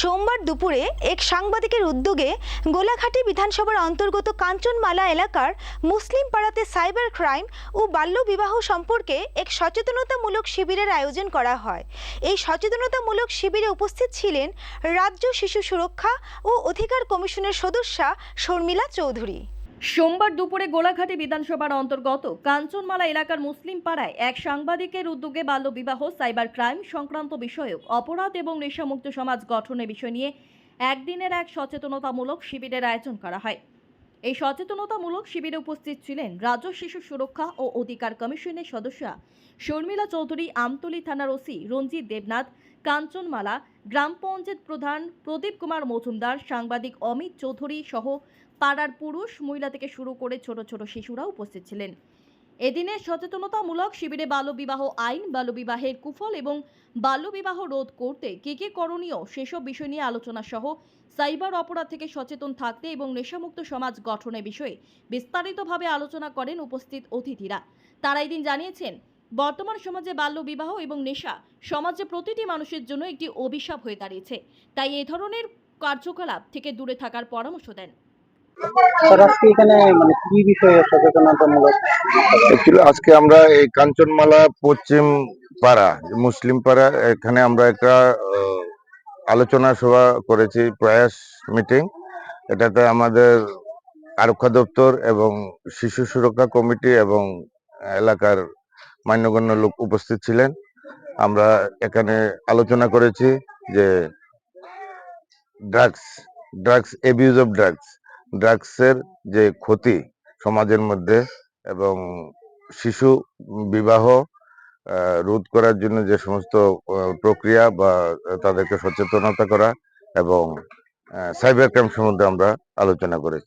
সোমবার দুপুরে এক সাংবাদিকের উদ্যোগে গোলাঘাটি বিধানসভার অন্তর্গত কাঞ্চনমালা এলাকার মুসলিম পাড়াতে সাইবার ক্রাইম ও বাল্যবিবাহ সম্পর্কে এক সচেতনতামূলক শিবিরের আয়োজন করা হয়। এই সচেতনতামূলক শিবিরে উপস্থিত ছিলেন রাজ্য শিশু সুরক্ষা ও অধিকার কমিশনের সদস্যা শর্মিলা চৌধুরী। সোমবার দুপুরে গোলাঘাটে বিধানসভার অন্তর্গত কাঞ্চনমালা এলাকার মুসলিম পাড়ায় এক সাংবাদিকের উদ্যোগে বাল্যবিবাহ, সাইবার ক্রাইম সংক্রান্ত বিষয়ক অপরাধ এবং নেশামুক্ত সমাজ গঠনের বিষয় নিয়ে একদিনের এক সচেতনতামূলক শিবিরের আয়োজন করা হয়। এই সচেতনতামূলক শিবিরে উপস্থিত ছিলেন রাজ্য শিশু সুরক্ষা ও অধিকার কমিশনের সদস্যা শর্মিলা চৌধুরী, আমতলী থানার ওসি রঞ্জিত দেবনাথ, কাঞ্চনমালা গ্রাম পঞ্চায়েত প্রধান প্রদীপ কুমার মজুমদার, সাংবাদিক অমিত চৌধুরী সহ পাড়ার পুরুষ মহিলা থেকে শুরু করে ছোট ছোট শিশুরা উপস্থিত ছিলেন। এদিনের সচেতনতামূলক শিবিরে বাল্যবিবাহ আইন, বাল্যবিবাহের কুফল এবং বাল্যবিবাহ রোধ করতে কে কে করণীয় সেসব বিষয় নিয়ে আলোচনা সহ সাইবার অপরাধ থেকে সচেতন থাকতে এবং নেশামুক্ত সমাজ গঠনের বিষয়ে বিস্তারিতভাবে আলোচনা করেন উপস্থিত অতিথিরা। তারা এদিন জানিয়েছেন, বর্তমান সমাজে বাল্যবিবাহ এবং নেশা সমাজে প্রতিটি মানুষের জন্য একটি অভিশাপ হয়ে দাঁড়িয়েছে। তাই এই ধরনের কার্যকলাপ থেকে দূরে থাকার পরামর্শ দেন। মানে আজকে আমরা এই কাঞ্চনমালা পশ্চিম পাড়া, মুসলিম পাড়া, এখানে আমরা একটা আলোচনা সভা করেছি, প্রয়াস মিটিং। এটাতে আমাদের আরক্ষা দপ্তর এবং শিশু সুরক্ষা কমিটি এবং এলাকার মান্যগণ্য লোক উপস্থিত ছিলেন। আমরা এখানে আলোচনা করেছি যে drugs drugs abuse of drugs ড্রাগসের যে ক্ষতি সমাজের মধ্যে এবং শিশু বিবাহ রোধ করার জন্য যে সমস্ত প্রক্রিয়া বা তাদেরকে সচেতনতা করা এবং সাইবার ক্রাইম সম্বন্ধে আমরা আলোচনা করেছি।